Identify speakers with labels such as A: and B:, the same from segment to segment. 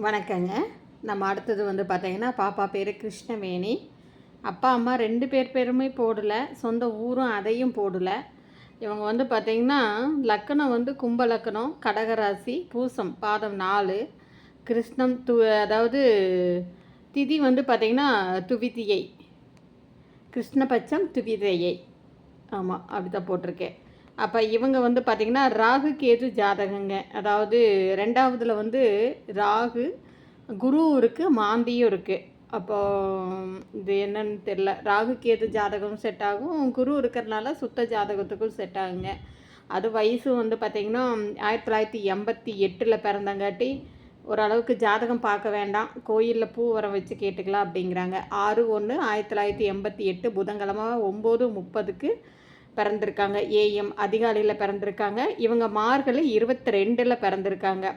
A: வணக்கங்க. நம்ம அடுத்தது வந்து பார்த்தீங்கன்னா பாப்பா பேர் கிருஷ்ணவேணி. அப்பா அம்மா ரெண்டு பேர் பேருமே போடலை. சொந்த ஊரும் அதையும் போடலை. இவங்க வந்து பார்த்திங்கன்னா லக்கணம் வந்து கும்ப லக்கணம் கடகராசி பூசம் பாதம் நாலு கிருஷ்ணம் து அதாவது திதி வந்து பார்த்திங்கன்னா துவிதியை. கிருஷ்ணபட்சம் துவிதையை. ஆமாம் அப்படி தான் போட்டிருக்கேன். அப்போ இவங்க வந்து பார்த்திங்கன்னா ராகு கேது ஜாதகங்க. அதாவது ரெண்டாவதில் வந்து ராகு குரு இருக்குது மாந்தியும் இருக்குது அப்போ இது என்னன்னு தெரில ராகு கேது ஜாதகம் செட் ஆகும். குரு இருக்கிறதுனால சுத்த ஜாதகத்துக்கும் செட் ஆகுங்க. அது வயசு வந்து பார்த்திங்கன்னா ஆயிரத்தி தொள்ளாயிரத்தி எண்பத்தி எட்டில் பிறந்தங்காட்டி ஓரளவுக்கு ஜாதகம் பார்க்க வேண்டாம். கோயிலில் பூ உரம் வச்சு கேட்டுக்கலாம் அப்படிங்கிறாங்க. ஆறு ஒன்று ஆயிரத்தி தொள்ளாயிரத்தி எண்பத்தி எட்டு புதன்கிழமை ஒம்பது முப்பதுக்கு பிறந்திருக்காங்க. ஏஎம் அதிகாலையில் பிறந்திருக்காங்க. இவங்க மார்கழி இருபத்தி ரெண்டில் பிறந்திருக்காங்க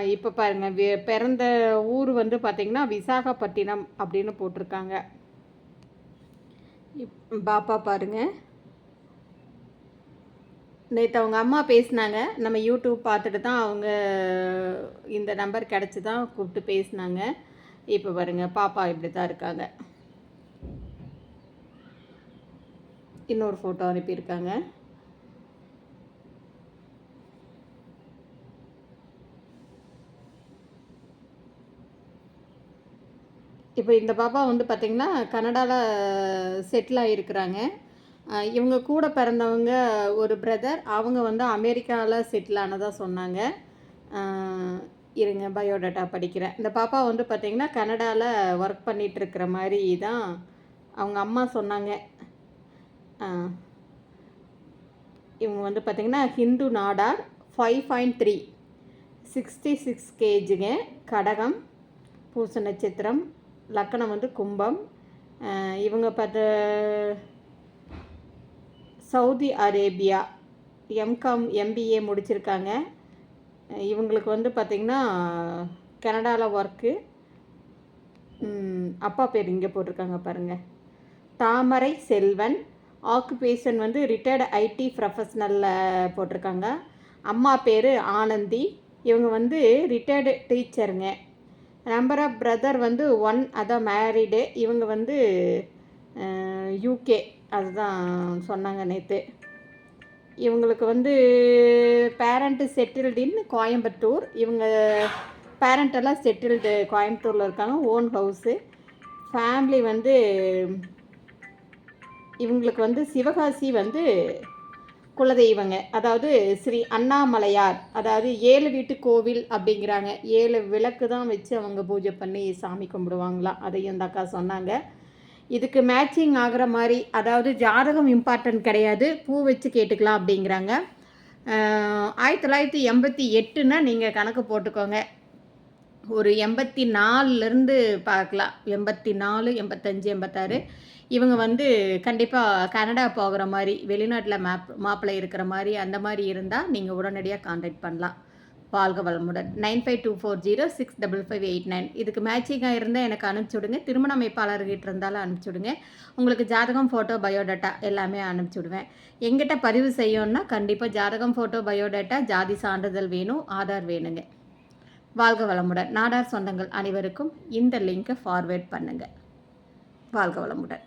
A: இப்போ பாருங்கள் வி- பிறந்த ஊர் வந்து பார்த்திங்கன்னா விசாகப்பட்டினம் அப்படின்னு போட்டிருக்காங்க. இப்- பாப்பா பாருங்க. நேற்று அவங்க அம்மா பேசினாங்க. நம்ம யூடியூப் பார்த்துட்டு தான் அவங்க இந்த நம்பர் கிடச்சி தான் கூப்பிட்டு பேசினாங்க. இப்போ பாருங்க பாப்பா இப்படி தான் இருக்காங்க. இன்னொரு ஃபோட்டோ அனுப்பியிருக்காங்க. இப்போ இந்த பாப்பா வந்து பார்த்திங்கன்னா கனடாவில் செட்டில் ஆகிருக்கிறாங்க இவங்க கூட பிறந்தவங்க ஒரு பிரதர் அவங்க வந்து அமெரிக்காவில் செட்டில் ஆனதாக சொன்னாங்க. இருங்க பயோடேட்டா படிக்கிறேன். இந்த பாப்பா வந்து பார்த்திங்கன்னா கனடாவில் ஒர்க் பண்ணிகிட்ருக்கிற மாதிரி தான் அவங்க அம்மா சொன்னாங்க. இவங்க வந்து பார்த்திங்கன்னா Hindu Nadar five point three sixty six கேஜிங்க. கடகம் பூச நட்சத்திரம் லக்கணம் வந்து கும்பம். இவங்க பார்த்த சவுதி அரேபியா எம்காம் எம்பிஏ முடிச்சிருக்காங்க. இவங்களுக்கு வந்து பார்த்திங்கன்னா கனடாவில் ஒர்க்கு அப்பா பேர் இங்கே போட்டிருக்காங்க பாருங்கள் தாமரை செல்வன் ஆக்குபேஷன் வந்து ரிட்டையர்டு ஐடி ப்ரொஃபஷ்னலில் போட்டிருக்காங்க. அம்மா பேர் ஆனந்தி. இவங்க வந்து ரிட்டையர்டு டீச்சருங்க நம்பர் ஆஃப் பிரதர் வந்து ஒன் அதான் மேரிடு இவங்க வந்து யூகே அதுதான் சொன்னாங்க நேற்று இவங்களுக்கு வந்து பேரண்ட்டு செட்டில்டு இன் கோயம்புத்தூர். இவங்க பேரண்ட் எல்லாம் செட்டில்டு கோயம்புத்தூரில் இருக்காங்க ஓன் ஹவுஸு ஃபேமிலி வந்து இவங்களுக்கு வந்து சிவகாசி வந்து குலதெய்வங்க. அதாவது ஸ்ரீ அண்ணாமலையார். அதாவது ஏழு வீட்டு கோவில் அப்படிங்கிறாங்க. ஏழு விளக்கு தான் வச்சு அவங்க பூஜை பண்ணி சாமி கும்பிடுவாங்களாம் அதையும் இந்த அக்கா சொன்னாங்க. இதுக்கு மேட்சிங் ஆகிற மாதிரி அதாவது ஜாதகம் இம்பார்ட்டன்ட் கிடையாது. பூ வச்சு கேட்டுக்கலாம் அப்படிங்கிறாங்க. ஆயிரத்தி தொள்ளாயிரத்தி எண்பத்தி எட்டுன்னா நீங்கள் கணக்கு போட்டுக்கோங்க. ஒரு எண்பத்தி நாலுலேருந்து பார்க்கலாம். எண்பத்தி நாலு எண்பத்தஞ்சு எண்பத்தாறு. இவங்க வந்து கண்டிப்பாக கனடா போகிற மாதிரி வெளிநாட்டில் மேப் மாப்பிள்ளை இருக்கிற மாதிரி அந்த மாதிரி இருந்தால் நீங்கள் உடனடியாக காண்டாக்ட் பண்ணலாம். வாழ்க வளமுடன். Nine five two four zero six double five eight nine இதுக்கு மேட்சிங்காக இருந்தால் எனக்கு அனுப்பிச்சி விடுங்க. திருமண அமைப்பாளர்கிட்ட இருந்தாலும் அனுப்பிச்சுடுங்க உங்களுக்கு ஜாதகம் ஃபோட்டோ பயோடேட்டா எல்லாமே அனுப்பிச்சுடுவேன் எங்கிட்ட பதிவு செய்யணும்னா கண்டிப்பாக ஜாதகம் ஃபோட்டோ பயோடேட்டா ஜாதி சான்றிதழ் வேணும் ஆதார் வேணுங்க. வாழ்க வளமுடன். நாடார் சொந்தங்கள் அனைவருக்கும் இந்த லிங்க்கை ஃபார்வேர்ட் பண்ணுங்கள் வாழ்க வளமுடன்.